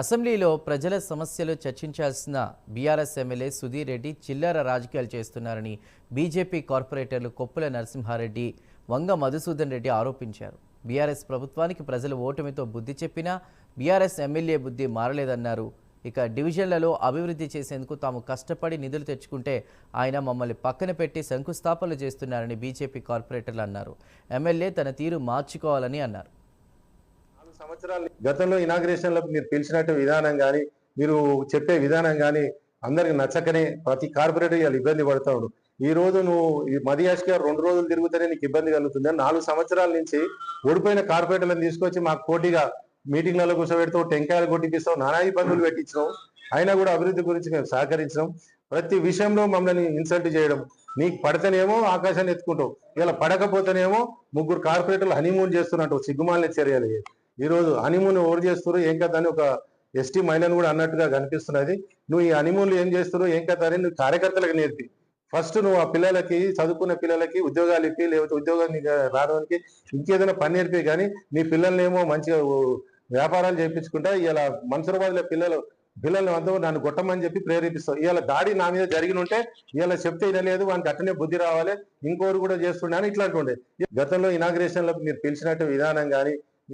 అసెంబ్లీలో ప్రజల సమస్యలు చర్చించాల్సిన బీఆర్ఎస్ ఎమ్మెల్యే సుధీర్ రెడ్డి చిల్లర రాజకీయాలు చేస్తున్నారని బీజేపీ కార్పొరేటర్లు కొప్పుల నరసింహారెడ్డి వంగ మధుసూదన్ రెడ్డి ఆరోపించారు. బీఆర్ఎస్ ప్రభుత్వానికి ప్రజలు ఓటమితో బుద్ధి చెప్పినా బీఆర్ఎస్ ఎమ్మెల్యే బుద్ధి మారలేదన్నారు. ఇక డివిజన్లలో అభివృద్ధి చేసేందుకు తాము కష్టపడి నిధులు తెచ్చుకుంటే ఆయన మమ్మల్ని పక్కన పెట్టి శంకుస్థాపనలు చేస్తున్నారని బీజేపీ కార్పొరేటర్లు అన్నారు. ఎమ్మెల్యే తన తీరు మార్చుకోవాలని అన్నారు. సంవత్సరాలు గతంలో ఇనాగ్రేషన్లో మీరు పిలిచినట్టు విధానం కానీ మీరు చెప్పే విధానం కానీ అందరికి నచ్చకనే ప్రతి కార్పొరేటర్ ఇవాళ ఇబ్బంది పడతాడు ఈ రోజు నువ్వు ఈ మదియాష్ గారు రెండు రోజులు తిరుగుతూనే నీకు ఇబ్బంది కలుగుతుంది నాలుగు సంవత్సరాల నుంచి ఓడిపోయిన కార్పొరేటర్లను తీసుకొచ్చి మాకు పోటీగా మీటింగ్లలో కూర్చోబెడతావు టెంకాయలు కొట్టిపిస్తావు నానా ఇబ్బందులు పెట్టించినావు. అయినా కూడా అభివృద్ధి గురించి మేము సహకరించినాం. ప్రతి విషయంలో మమ్మల్ని ఇన్సల్ట్ చేయడం. నీకు పడితేనేమో ఆకాశాన్ని ఎత్తుకుంటావు. ఇలా పడకపోతేనేమో ముగ్గురు కార్పొరేటర్లు హనీమూన్ చేస్తున్నట్టు సిగ్గుమాలిన చర్యలు. ఈరోజు ఈ రోజు హనీమూన్ ఎవరు చేస్తారు ఏం కదా అని ఒక ఎస్టీ మహిళను కూడా అన్నట్టుగా కనిపిస్తున్నది. నువ్వు ఈ హనీమూన్లు ఏం చేస్తున్నావు ఏం కదా అని నువ్వు కార్యకర్తలకు నేర్పి. ఫస్ట్ నువ్వు ఆ పిల్లలకి చదువుకున్న పిల్లలకి ఉద్యోగాలు ఇప్పి లేకపోతే ఉద్యోగాన్ని రావడానికి ఇంకేదైనా పని నేర్పి కానీ నీ పిల్లల్నేమో మంచిగా వ్యాపారాలు చేయించుకుంటా ఇలా మన్సూరాబాద్ పిల్లలు పిల్లలు పిల్లల్ని అంతా నన్ను కొట్టమని చెప్పి ప్రేరేపిస్తావు. ఇవాళ దాడి నా మీద జరిగిన ఉంటే ఇవాళ చెప్తే వినలేదు వానికి అట్టనే బుద్ధి రావాలి ఇంకోరు కూడా చేస్తుండే అని ఇట్లాంటి ఉండే. గతంలో ఇనాగ్రేషన్లో మీరు పిలిచినట్టు విధానం కానీ